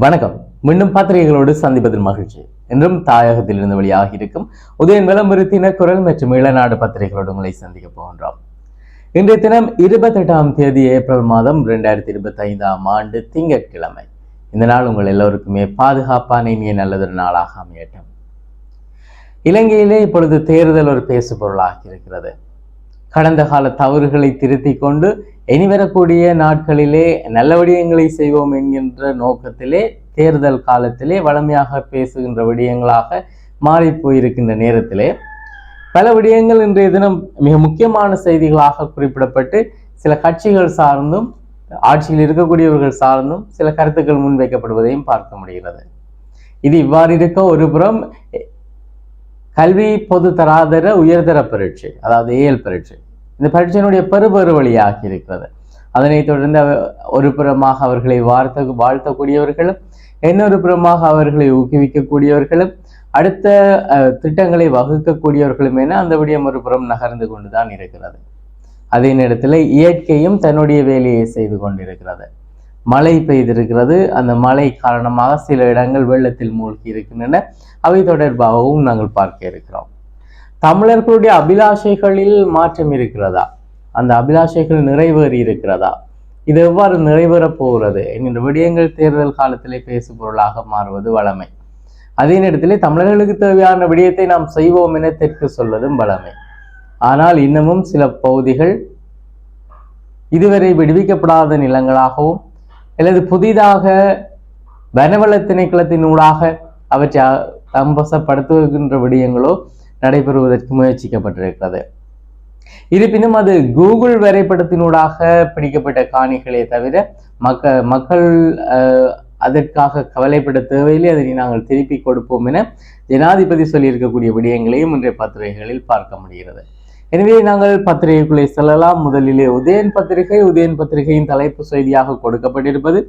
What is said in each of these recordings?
வணக்கம். மீண்டும் பத்திரிகைகளோடு சந்திப்பதில் மகிழ்ச்சி. என்றும் தாயகத்தில் இருந்து வெளியாகி இருக்கும் உதயன் விளம்பரத்தின குரல் மற்றும் இளநாடு பத்திரிகைகளோடு உங்களை சந்திக்க போகின்றோம். இன்றைய தினம் இருபத்தெட்டாம் தேதி ஏப்ரல் மாதம் இரண்டாயிரத்தி இருபத்தி ஐந்தாம் ஆண்டு திங்கட்கிழமை. இந்த நாள் உங்கள் எல்லோருக்குமே பாதுகாப்பான இனிய நல்லதொரு நாளாக அமையட்டும். இலங்கையிலே இப்பொழுது தேர்தல் ஒரு பேசு பொருளாக இருக்கிறது. கடந்த கால தவறுகளை திருத்திக் கொண்டு இனி வரக்கூடிய நாட்களிலே நல்ல விடயங்களை செய்வோம் என்கின்ற நோக்கத்திலே தேர்தல் காலத்திலே வளமையாக பேசுகின்ற விடயங்களாக மாறி போயிருக்கின்ற நேரத்திலே பல விடயங்கள் இன்றைய தினம் மிக முக்கியமான செய்திகளாக குறிப்பிடப்பட்டு சில கட்சிகள் சார்ந்தும் ஆட்சியில் இருக்கக்கூடியவர்கள் சார்ந்தும் சில கருத்துக்கள் முன்வைக்கப்படுவதையும் பார்க்க முடிகிறது. இது இவ்வாறு இருக்க ஒருபுறம் கல்வி பொது தராதர உயர்தர பரீட்சை அதாவது ஏஎல் பரீட்சை. இந்த பரீட்சையினுடைய பெருபெரு வழியாக இருக்கிறது. அதனைத் தொடர்ந்து ஒரு புறமாக அவர்களை வாழ்த்த வாழ்த்தக்கூடியவர்களும் இன்னொரு புறமாக அவர்களை ஊக்குவிக்கக்கூடியவர்களும் அடுத்த திட்டங்களை வகுக்கக்கூடியவர்களும் என அந்த விடயம் ஒரு புறம் நகர்ந்து கொண்டுதான் இருக்கிறது. அதே நேரத்தில் இயற்கையும் தன்னுடைய வேலையை செய்து கொண்டிருக்கிறது. மழை பெய்திருக்கிறது. அந்த மழை காரணமாக சில இடங்கள் வெள்ளத்தில் மூழ்கி இருக்கின்றன. அவை தொடர்பாகவும் நாங்கள் பார்க்க இருக்கிறோம். தமிழர்களுடைய அபிலாஷைகளில் மாற்றம் இருக்கிறதா? அந்த அபிலாஷைகள் நிறைவேறி இருக்கிறதா? இது எவ்வாறு நிறைவேறப் போகிறது? என்கின்ற விடயங்கள் தேர்தல் காலத்திலே பேசு பொருளாக மாறுவது வளமை. அதே நேரத்திலே தமிழர்களுக்கு தேவையான விடயத்தை நாம் செய்வோம் என தெற்கு சொல்வதும் வளமை. ஆனால் இன்னமும் சில பகுதிகள் இதுவரை விடுவிக்கப்படாத நிலங்களாகவும் அல்லது புதிதாக வனவள திணைக்களத்தினூடாக அவற்றை தம்பசப்படுத்துகின்ற அம்பசப்படுத்துகின்ற விடயங்களோ நடைபெறுவதற்கு முயற்சிக்கப்பட்டிருக்கிறது. இருப்பினும் அது கூகுள் வரைபடத்தினூடாக பிடிக்கப்பட்ட காணிகளே தவிர மக்க மக்கள் அதற்காக கவலைப்பட தேவையில்லை. அதனை நாங்கள் திருப்பி கொடுப்போம் என ஜனாதிபதி சொல்லியிருக்கக்கூடிய விடயங்களையும் இன்றைய பத்திரிகைகளில் பார்க்க முடிகிறது. எனவே நாங்கள் பத்திரிகைக்குள்ளே செல்லலாம். முதலிலே உதயன் பத்திரிகை உதயன் பத்திரிகையின் தலைப்பு செய்தியாக கொடுக்கப்பட்டிருப்பது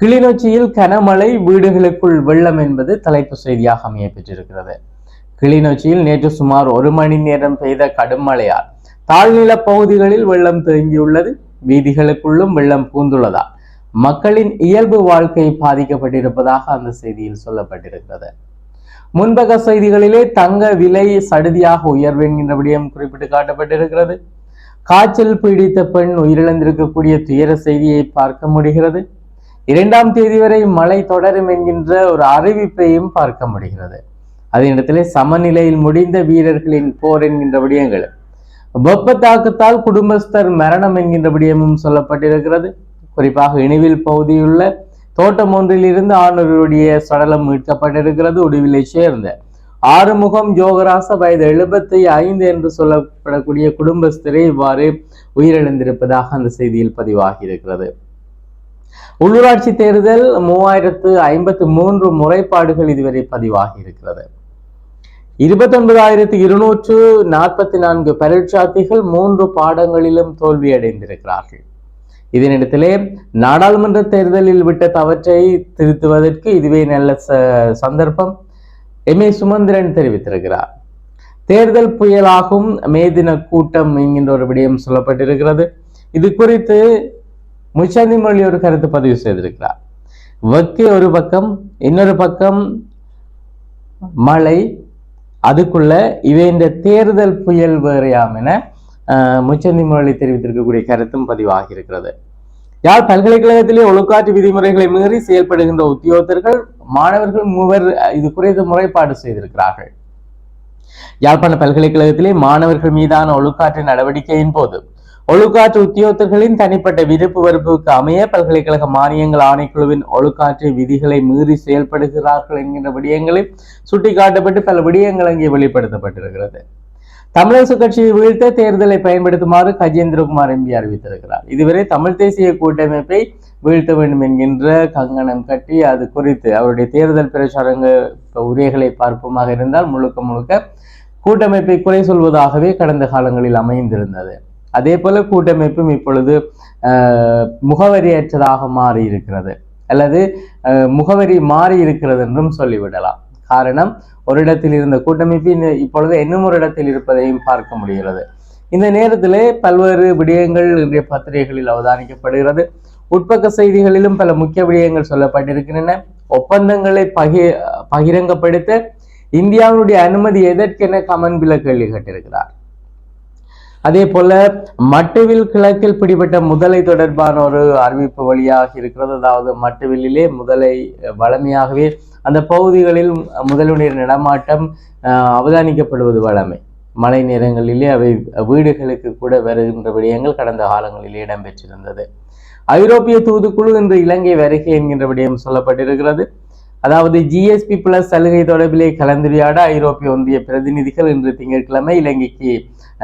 கிளிநொச்சியில் கனமழை வீடுகளுக்குள் வெள்ளம் என்பது தலைப்பு செய்தியாக அமைய பெற்றிருக்கிறது கிளிநொச்சியில் நேற்று சுமார் ஒரு மணி நேரம் பெய்த கடும் மழையால் தாழ்நில பகுதிகளில் வெள்ளம் தேங்கியுள்ளது. வீதிகளுக்குள்ளும் வெள்ளம் பூந்துள்ளதால் மக்களின் இயல்பு வாழ்க்கை பாதிக்கப்பட்டிருப்பதாக அந்த செய்தியில் சொல்லப்பட்டிருக்கிறது. முன்பக செய்திகளிலே தங்க விலை சடுதியாக உயர்வு என்கின்ற விடயம் குறிப்பிட்டு காட்டப்பட்டிருக்கிறது. காய்ச்சல் பீடித்த பெண் உயிரிழந்திருக்கக்கூடிய துயர செய்தியை பார்க்க முடிகிறது. இரண்டாம் தேதி வரை மழை தொடரும் என்கின்ற ஒரு அறிவிப்பையும் பார்க்க முடிகிறது. அதே இடத்திலே சமநிலையில் முடிந்த வீரர்களின் போர் என்கின்ற விடயங்கள். வெப்ப தாக்கத்தால் குடும்பஸ்தர் மரணம் என்கின்ற விடயமும் சொல்லப்பட்டிருக்கிறது. குறிப்பாக இணைவில் பகுதியுள்ள தோட்டம் ஒன்றில் இருந்து ஆணொருடைய சடலம் மீட்கப்பட்டிருக்கிறது உடுவிலை சேர்ந்த. ஆறுமுகம் ஜோகராச வயது எழுபத்தி ஐந்து என்று சொல்லப்படக்கூடிய குடும்பஸ்தரை இவ்வாறு உயிரிழந்திருப்பதாக அந்த செய்தியில் பதிவாகி இருக்கிறது உள்ளூராட்சி தேர்தல் மூவாயிரத்து ஐம்பத்து மூன்று முறைப்பாடுகள் இதுவரை பதிவாகி இருக்கிறது இருபத்தொன்பதாயிரத்தி இருநூற்று நாற்பத்தி நான்கு பரீட்சார்த்திகள் மூன்று பாடங்களிலும் தோல்வியடைந்திருக்கிறார்கள். இதனிடத்திலே நாடாளுமன்ற தேர்தலில் விட்ட தவற்றை திருத்துவதற்கு இதுவே நல்ல ச- சந்தர்ப்பம். எம். ஏ. சுமந்திரன் தெரிவித்திருக்கிறார். தேர்தல் புயலாகும் மே தின கூட்டம் என்கின்ற ஒரு விடயம் சொல்லப்பட்டிருக்கிறது. இது குறித்து முச்சந்தி மொழி ஒரு கருத்து பதிவு செய்திருக்கிறார். வெக்கை ஒரு பக்கம் இன்னொரு பக்கம் மழை அதுக்குள்ள இவை இந்த தேர்தல் புயல் வேறையாம் என முச்சந்தி முரளி தெரிவித்திருக்கக்கூடிய கருத்தும் பதிவாக இருக்கிறது யாழ் பல்கலைக்கழகத்திலே ஒழுக்காற்று விதிமுறைகளை மீறி செயல்படுகின்ற உத்தியோகத்தர்கள் மாணவர்கள் மூவர் இது குறித்து முறைப்பாடு செய்திருக்கிறார்கள். யாழ்ப்பாண பல்கலைக்கழகத்திலே மாணவர்கள் மீதான ஒழுக்காற்று நடவடிக்கையின் போது ஒழுக்காற்று உத்தியோகத்தர்களின் தனிப்பட்ட விருப்பு வெறுப்புக்கு அமைய பல்கலைக்கழக மானியங்கள் ஆணைக்குழுவின் ஒழுக்காற்று விதிகளை மீறி செயல்படுகிறார்கள் என்கின்ற விடயங்களை சுட்டிக்காட்டப்பட்டு பல விடயங்கள் அங்கே வெளிப்படுத்தப்பட்டிருக்கிறது. தமிழரசு கட்சியை வீழ்த்த தேர்தலை பயன்படுத்துமாறு கஜேந்திரகுமார் எம்பி அறிவித்திருக்கிறார். இதுவரை தமிழ் தேசிய கூட்டமைப்பை வீழ்த்த வேண்டும் என்கின்ற கங்கணம் கட்டி அது குறித்து அவருடைய தேர்தல் பிரச்சாரங்க உரைகளை பார்ப்போமாக இருந்தால் முழுக்க முழுக்க கூட்டமைப்பை குறை சொல்வதாகவே கடந்த காலங்களில் அமைந்திருந்தது. அதே போல கூட்டமைப்பும் இப்பொழுது ஆஹ், முகவரியற்றதாக மாறி இருக்கிறது அல்லது முகவரி மாறி இருக்கிறது என்றும் சொல்லிவிடலாம். காரணம் ஒரு இடத்தில் இருந்த கூட்டமைப்பு இந்த- இப்பொழுது இன்னும் ஒரு இடத்தில் இருப்பதையும் பார்க்க முடிகிறது. இந்த நேரத்திலே பல்வேறு விடயங்கள் இன்றைய பத்திரிகைகளில் அவதானிக்கப்படுகிறது. உட்பக்க செய்திகளிலும் பல முக்கிய விடயங்கள் சொல்லப்பட்டிருக்கின்றன. ஒப்பந்தங்களை பகி பகிரங்கப்படுத்த இந்தியாவுடைய அனுமதி எதற்கென கமன்பில கேள்வி கேட்டிருக்கிறார். அதே போல மட்டுவில் கிழக்கில் பிடிபட்ட முதலை தொடர்பான ஒரு அறிவிப்பு வழியாக இருக்கிறது. அதாவது மட்டுவிலே முதலை வளமையாகவே அந்த பகுதிகளில் முதலுடைய நடமாட்டம் அஹ், அவதானிக்கப்படுவது வளமை. மழை நேரங்களிலே அவை வீடுகளுக்கு கூட வருகின்ற விடயங்கள் கடந்த காலங்களிலே இடம்பெற்றிருந்தது. ஐரோப்பிய தூதுக்குழு இன்று இலங்கை வருகை என்கின்ற விடயம் சொல்லப்பட்டிருக்கிறது. அதாவது ஜிஎஸ்பி பிளஸ் சலுகை தொடர்பிலே கலந்துரையாட ஐரோப்பிய ஒன்றிய பிரதிநிதிகள் இன்று திங்கட்கிழமை இலங்கைக்கு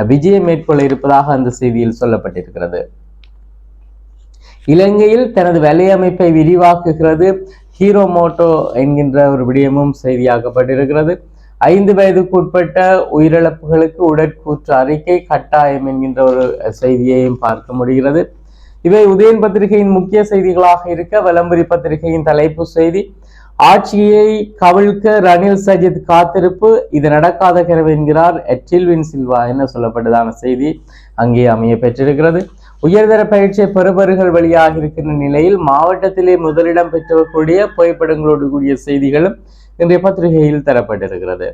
விஜயம் மேற்கொள்ள இருப்பதாக அந்த செய்தியில் சொல்லப்பட்டிருக்கிறது. இலங்கையில் தனது வலையமைப்பை விரிவாக்குகிறது. ஹீரோ மோட்டோ என்கின்ற ஒரு விடயமும் செய்தியாக்கப்பட்டிருக்கிறது. ஐந்து வயதுக்குட்பட்ட உயிரிழப்புகளுக்கு உடற்கூற்று அறிக்கை கட்டாயம் என்கின்ற ஒரு செய்தியையும் பார்க்க முடிகிறது. இவை உதயன் பத்திரிகையின் முக்கிய செய்திகளாக இருக்க வலம்புரி பத்திரிகையின் தலைப்பு செய்தி ஆட்சியை கவிழ்க்க ரணில் சஜித் காத்திருப்பு இது நடக்காத கனவு என்கிறார் எட்டில்வின் சில்வா என சொல்லப்பட்டதான செய்தி? அங்கே அமைய பெற்றிருக்கிறது. உயர்தர பயிற்சி பெறுபவர்கள் வழியாக இருக்கின்ற நிலையில் மாவட்டத்திலே முதலிடம் பெற்றக்கூடிய புகைப்படங்களோடு கூடிய செய்திகளும் இன்றைய பத்திரிகையில் தரப்பட்டிருக்கிறது.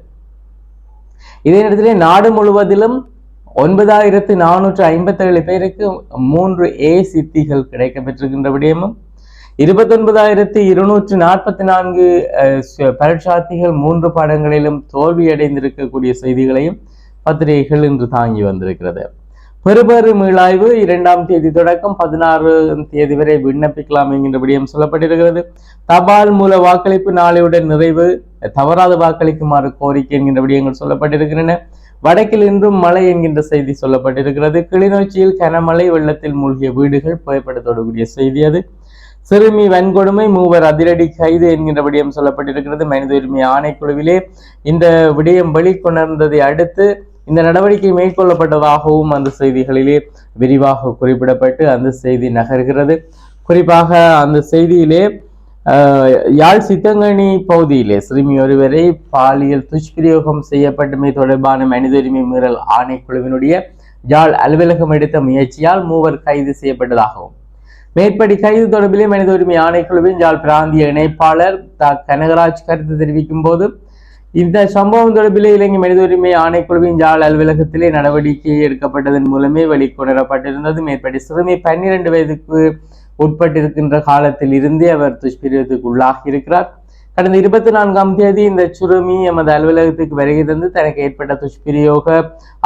இதே நேரத்திலே நாடு முழுவதிலும் ஒன்பதாயிரத்து நானூற்று ஐம்பத்தேழு பேருக்கு மூன்று ஏ சித்திகள் கிடைக்கப்பெற்றிருக்கின்ற விடயமும் இருபத்தொன்பதாயிரத்தி இருநூற்று நாற்பத்தி நான்கு பரீட்சார்த்திகள் மூன்று பாடங்களிலும் தோல்வியடைந்திருக்கக்கூடிய செய்திகளையும் பத்திரிகைகள் இன்று தாங்கி வந்திருக்கிறது. பெறுபேறு மீளாய்வு இரண்டாம் தேதி தொடக்கம் பதினாறாம் தேதி வரை விண்ணப்பிக்கலாம் என்கின்ற விடயம் சொல்லப்பட்டிருக்கிறது. தபால் மூல வாக்களிப்பு நாளையுடன் நிறைவு தவறாத வாக்களிக்குமாறு கோரிக்கை என்கின்ற விடயங்கள் சொல்லப்பட்டிருக்கின்றன. வடக்கில் இன்றும் மழை என்கின்ற செய்தி சொல்லப்பட்டிருக்கிறது. கிளிநொச்சியில் கனமழை வெள்ளத்தில் மூழ்கிய வீடுகள் புகைப்படத்தோடு கூடிய செய்தி அது. சிறுமி வன்கொடுமை மூவர் அதிரடி கைது என்கின்ற விடயம் சொல்லப்பட்டிருக்கிறது. மனித உரிமை ஆணைக்குழுவிலே இந்த விடயம் வெளிக்கொணர்ந்ததை அடுத்து இந்த நடவடிக்கை மேற்கொள்ளப்பட்டதாகவும் அந்த செய்திகளிலே விரிவாக குறிப்பிடப்பட்டு அந்த செய்தி நகர்கிறது. குறிப்பாக அந்த செய்தியிலே யாழ் சித்தங்கனி பகுதியிலே சிறுமி ஒருவரை பாலியல் துஷ்பிரயோகம் செய்யப்பட்டமை தொடர்பான மனித உரிமை மீறல் ஆணைக்குழுவினுடைய யாழ் அலுவலகம் எடுத்த முயற்சியால் மூவர் கைது செய்யப்பட்டதாகவும் மேற்படி கைது தொடர்பிலே மனித உரிமை ஆணைக்குழுவின் யாழ் பிராந்திய இணைப்பாளர் த. கனகராஜ் கருத்து தெரிவிக்கும் போது இந்த சம்பவம் தொடர்பிலே இலங்கை மனித உரிமை ஆணைக்குழுவின் ஜால் அலுவலகத்திலே நடவடிக்கை எடுக்கப்பட்டதன் மூலமே வெளிக்கொணரப்பட்டிருந்தது. மேற்படி சிறுமி பன்னிரண்டு வயதுக்கு உட்பட்டிருக்கின்ற காலத்தில் இருந்தே அவர் துஷ்பிரியத்துக்கு உள்ளாகி இருக்கிறார் கடந்த இருபத்தி நான்காம் தேதி இந்த சிறுமி எமது அலுவலகத்துக்கு வருகை தந்து தனக்கு ஏற்பட்ட துஷ்பிரயோக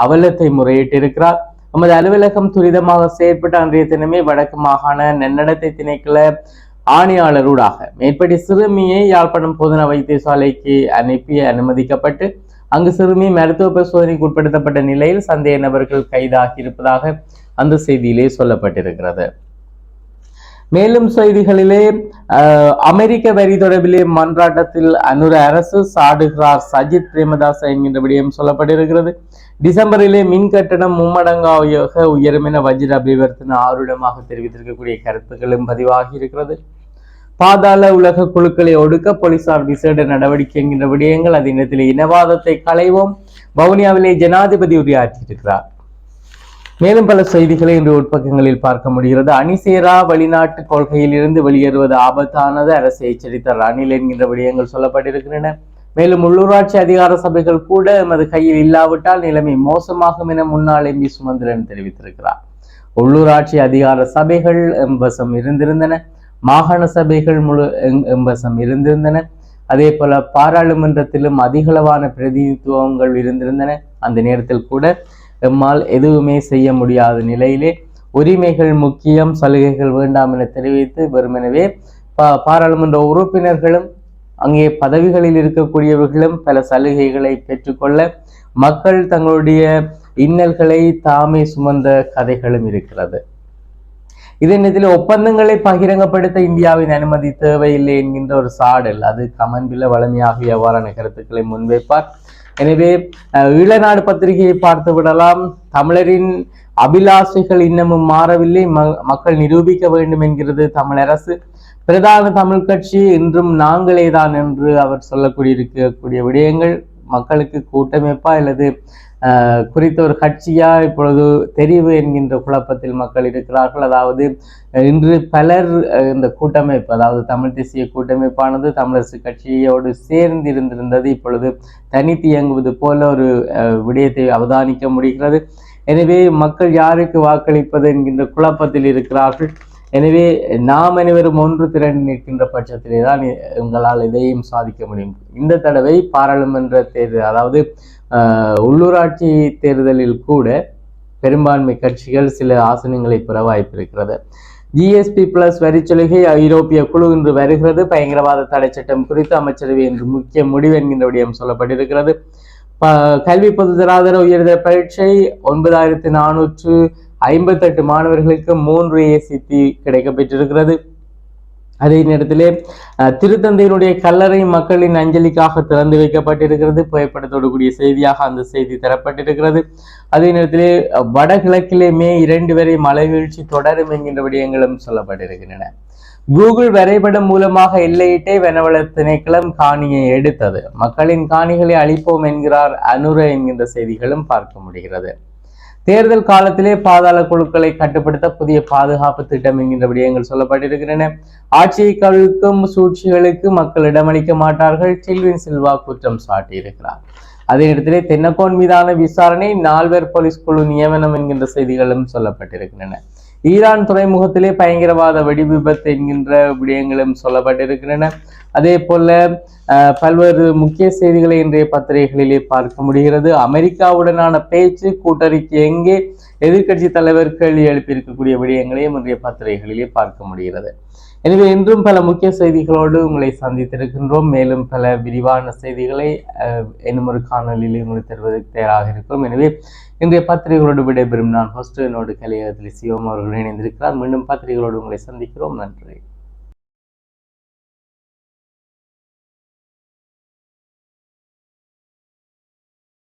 அவலத்தை முறையிட்டிருக்கிறார். நமது அலுவலகம் துரிதமாக செயற்பட்ட அன்றைய தினமே வடக்கு மாகாண நன்னடத்தை திணைக்கள ஆணையாளரூடாக மேற்படி சிறுமியை யாழ்ப்பாணம் போதனா வைத்தியசாலைக்கு அனுப்பி அனுமதிக்கப்பட்டு அங்கு சிறுமி மருத்துவ பரிசோதனைக்கு உட்படுத்தப்பட்ட நிலையில் சந்தேக நபர்கள் கைதாகி இருப்பதாக அந்த செய்தியிலே சொல்லப்பட்டிருக்கிறது. மேலும் செய்திகளிலே அமெரிக்க வரி தொடர்பிலே மன்றாட்டத்தில் அனுர அரசு சாடுகிறார் சஜித் பிரேமதாச என்கின்ற விடயம் சொல்லப்பட்டிருக்கிறது. டிசம்பரிலே மின் கட்டணம் மும்மடங்காக உயரும் என வஜ்ர அபிவர்த்தன ஆருடமாக தெரிவித்திருக்கக்கூடிய கருத்துக்களும் பதிவாகி இருக்கிறது. பாதாள உலக குழுக்களை ஒடுக்க போலீசார் விசேட நடவடிக்கை என்கின்ற விடயங்கள் அதே நேரத்தில் இனவாதத்தை களைவோம். வவுனியாவிலே ஜனாதிபதி உரையாற்றியிருக்கிறார். மேலும் பல செய்திகளை இன்று உட்பக்கங்களில் பார்க்க முடிகிறது. அணிசேரா வெளிநாட்டு கொள்கையில் இருந்து வெளியேறுவது ஆபத்தானது. அரசு எச்சரித்த ரணில் என்கின்ற விடயங்கள் சொல்லப்பட்டிருக்கின்றன. மேலும் உள்ளூராட்சி அதிகார சபைகள் கூட எமது கையில் இல்லாவிட்டால் நிலைமை மோசமாகும் என முன்னாள் எம்பி சுமந்திரன் தெரிவித்திருக்கிறார். உள்ளூராட்சி அதிகார சபைகள் எம்பசம் இருந்திருந்தன. மாகாண சபைகள் முழு எம்பசம் இருந்திருந்தன. அதே போல பாராளுமன்றத்திலும் அதிகளவான பிரதிநிதித்துவங்கள் இருந்திருந்தன. அந்த நேரத்தில் கூட எம்மால் எதுவுமே செய்ய முடியாத நிலையிலே உரிமைகள் முக்கியம் சலுகைகள் வேண்டாம் என தெரிவித்து வெறுமெனவே பா- பாராளுமன்ற உறுப்பினர்களும் அங்கே பதவிகளில் இருக்கக்கூடியவர்களும் பல சலுகைகளை பெற்றுக்கொள்ள மக்கள் தங்களுடைய இன்னல்களை தாமே சுமந்த கதைகளும் இருக்கிறது. இதே நேரத்தில் ஒப்பந்தங்களை பகிரங்கப்படுத்த இந்தியாவின் அனுமதி தேவையில்லை என்கின்ற ஒரு சாடல் அது கமன்பில வளமையாக எவ்வாறான கருத்துக்களை முன்வைப்பார். எனவே ஈழநாடு பத்திரிகையை பார்த்து விடலாம். தமிழரின் அபிலாஷைகள் இன்னமும் மாறவில்லை. ம- மக்கள் நிரூபிக்க வேண்டும் என்கிறது தமிழரசு. பிரதான தமிழ் கட்சி இன்றும் நாங்களே தான் என்று அவர் சொல்லக்கூடிய இருக்கக்கூடிய விடயங்கள் மக்களுக்கு கூட்டமைப்பா அல்லது குறித்த ஒரு கட்சியா இப்பொழுது தெரிவு என்கின்ற குழப்பத்தில் மக்கள் இருக்கிறார்கள். அதாவது இன்று பலர் இந்த கூட்டமைப்பு அதாவது தமிழ் தேசிய கூட்டமைப்பானது தமிழரசு கட்சியோடு சேர்ந்து இருந்திருந்தது. இப்பொழுது தனித்து இயங்குவது போல ஒரு விடயத்தை அவதானிக்க முடிகிறது. எனவே மக்கள் யாருக்கு வாக்களிப்பது என்கின்ற குழப்பத்தில் இருக்கிறார்கள். எனவே நாம் அனைவரும் ஒன்று திரண்டு நிற்கின்ற பட்சத்திலே தான் உங்களால் இதையும் சாதிக்க முடியும். இந்த தடவை பாராளுமன்ற தேர்தல் அதாவது உள்ளூராட்சி தேர்தலில் கூட பெரும்பான்மை கட்சிகள் சில ஆசனங்களை பெற வாய்ப்பு இருக்கிறது ஜிஎஸ்பி பிளஸ் வரிச்சலுகை ஐரோப்பிய குழு இன்று வருகிறது. பயங்கரவாத தடை சட்டம் குறித்து அமைச்சரவை இன்று முக்கிய முடிவு என்கின்ற விடயம் சொல்லப்பட்டிருக்கிறது. கல்வி பொது தராதர உயர்தர பரீட்சை ஒன்பதாயிரத்தி நானூற்று ஐம்பத்தெட்டு மாணவர்களுக்கு மூன்று ஏசித்தி கிடைக்கப்பெற்றிருக்கிறது. அதே நேரத்திலே திருத்தந்தையினுடைய கல்லறை மக்களின் அஞ்சலிக்காக திறந்து வைக்கப்பட்டிருக்கிறது. புகைப்படத்தோடு கூடிய செய்தியாக அந்த செய்தி தரப்பட்டிருக்கிறது. அதே நேரத்திலே வடகிழக்கிலே மே இரண்டு வரை மழை வீழ்ச்சி தொடரும் என்கின்ற விடயங்களும் சொல்லப்பட்டிருக்கின்றன. கூகுள் வரைபடம் மூலமாக எல்லையிட்டே வனவள திணைக்களம் காணியை எடுத்தது. மக்களின் காணிகளை அழிப்போம் என்கிறார் அனுர என்கின்ற செய்திகளும் பார்க்க முடிகிறது. தேர்தல் காலத்திலே பாதாள குழுக்களை கட்டுப்படுத்த புதிய பாதுகாப்பு திட்டம் என்கின்ற விடயங்கள் சொல்லப்பட்டிருக்கின்றன. ஆட்சியை கவிழ்க்கும் சூழ்ச்சிகளுக்கு மக்கள் இடமளிக்க மாட்டார்கள். டில்வின் சில்வா குற்றம் சாட்டியிருக்கிறார். அதே இடத்திலே தென்னக்கோன் மீதான விசாரணை நால்வர் போலீஸ் குழு நியமனம் என்கின்ற செய்திகளும் சொல்லப்பட்டிருக்கின்றன. ஈரான் துறைமுகத்திலே பயங்கரவாத வெடி விபத்து என்கின்ற விடயங்களும் சொல்லப்பட்டிருக்கின்றன. அதே போல அஹ், பல்வேறு முக்கிய செய்திகளை இன்றைய பத்திரிகைகளிலே பார்க்க முடிகிறது. அமெரிக்காவுடனான பேச்சு கூட்டறிக்கை எங்கே எதிர்க்கட்சி தலைவர் கேள்வி எழுப்பியிருக்கக்கூடிய விடயங்களையும் இன்றைய பத்திரிகைகளிலே பார்க்க முடிகிறது. எனவே இன்றும் பல முக்கிய செய்திகளோடு உங்களை சந்தித்திருக்கின்றோம். மேலும் பல விரிவான செய்திகளை அஹ், இன்னும் ஒரு காணொலியில் உங்களுக்கு தருவதற்கு தயாராக இருக்கிறோம். எனவே இன்றைய பத்திரிகைகளோடு விடைபெறும் நான் ஹோஸ்டனோடு கலையகத்தில் சிவம் அவர்கள் இணைந்திருக்கிறார். மீண்டும் பத்திரிகைகளோடு உங்களை சந்திக்கிறோம். நன்றி.